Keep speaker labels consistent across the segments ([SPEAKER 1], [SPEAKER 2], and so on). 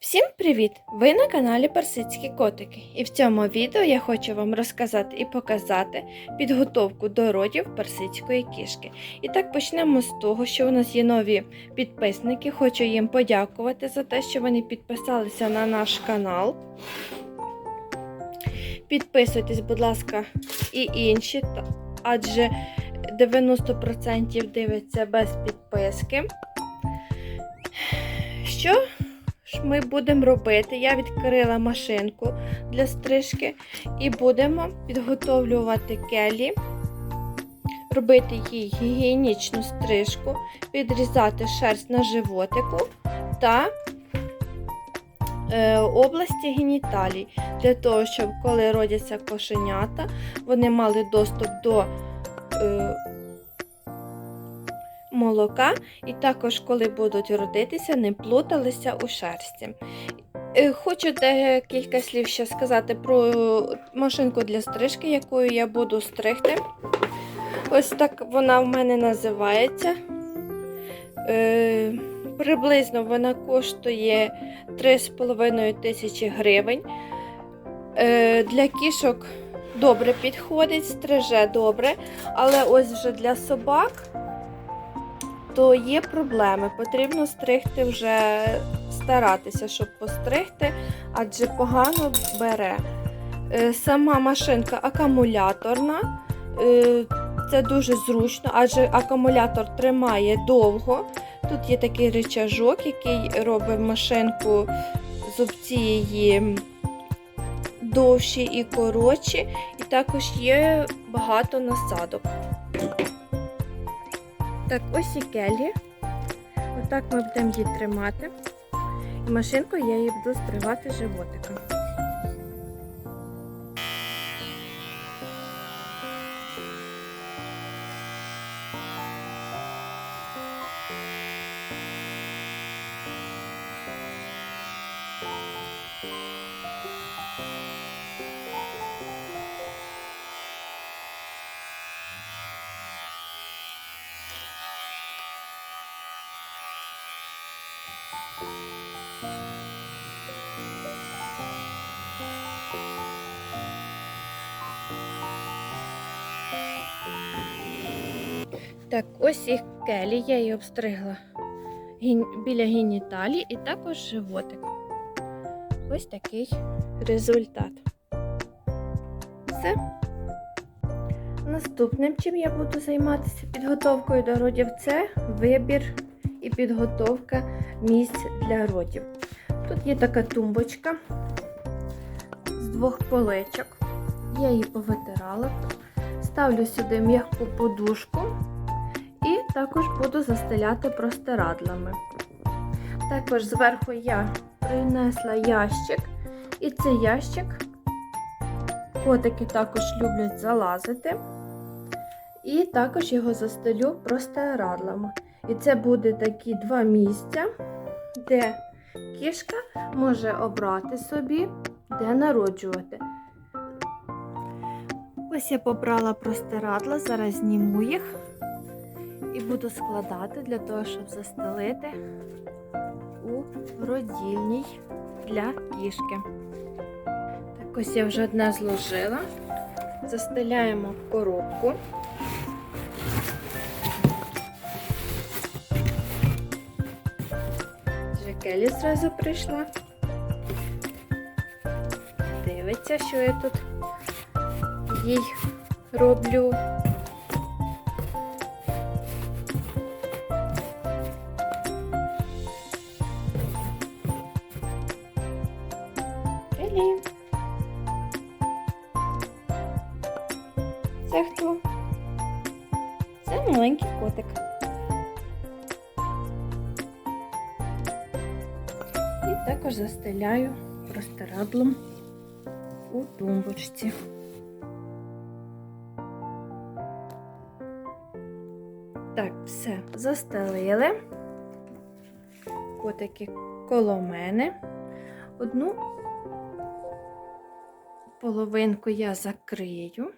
[SPEAKER 1] Всім привіт! Ви на каналі Персидські котики. І в цьому відео я хочу вам розказати і показати підготовку до родів персидської кішки. І так почнемо з того, що у нас є нові підписники. Хочу їм подякувати за те, що вони підписалися на наш канал. Підписуйтесь, будь ласка, і інші, адже 90% дивиться без підписки. Що ми будемо робити? Я відкрила машинку для стрижки і будемо підготовлювати келі, робити їй гігієнічну стрижку, підрізати шерсть на животику та е, області геніталій, для того, щоб коли родяться кошенята, вони мали доступ до е, молока, і також, коли будуть родитися, не плуталися у шерсті. Е, Хочу декілька слів ще сказати про машинку для стрижки, якою я буду стригти. Ось так вона в мене називається. Е, приблизно вона коштує 3,5 тисячі гривень. Е, для кішок добре підходить, стриже добре, але ось вже для собак то є проблеми. Потрібно стригти вже старатися, щоб постригти, адже погано бере. Е, Сама машинка акумуляторна. Е, Це дуже зручно, адже акумулятор тримає довго. Тут є такий рычажок, який робить машинку зубці її довші і коротші, і також є багато насадок. Так, ось і келі. Отак ми будемо її тримати. І машинкою я її буду стривати животиком. Так, ось їх келі, я її обстригла біля геніталії і також животик. Ось такий результат. Все. Наступним, чим я буду займатися підготовкою до родів, це вибір і підготовка місць для родів. Тут є така тумбочка з двох поличок. Я її повитирала. Ставлю сюди м'яку подушку також буду застеляти простирадлами. Також зверху я принесла ящик, і цей ящик котики також люблять залазити. І також його застелю простирадлами. І це буде такі два місця, де кішка може обрати собі, де народжувати. Ось я побрала простирадла, зараз зніму їх і буду складати для того, щоб застелити у родільній для кішки. Так ось я вже одне зложила. Застеляємо в коробку. Вже Келі зразу прийшла. Дивиться, що я тут їй роблю. Келі. Це хто? Це маленький котик. І також застеляю простирадлом у тумбочці. Так, все, застелили. Котики коло мене. Одну половинку я закрию.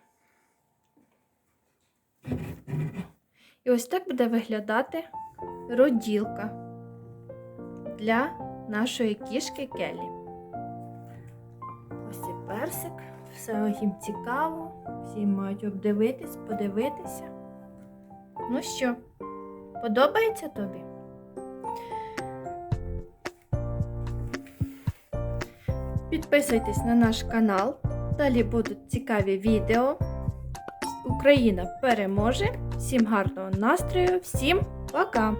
[SPEAKER 1] І ось так буде виглядати роділка для нашої кішки Келлі. Ось і персик, все їм цікаво, всі мають обдивитись, подивитися. Ну що, подобається тобі? Підписуйтесь на наш канал. Далі будуть цікаві відео. Україна переможе. Всім гарного настрою, всім пока!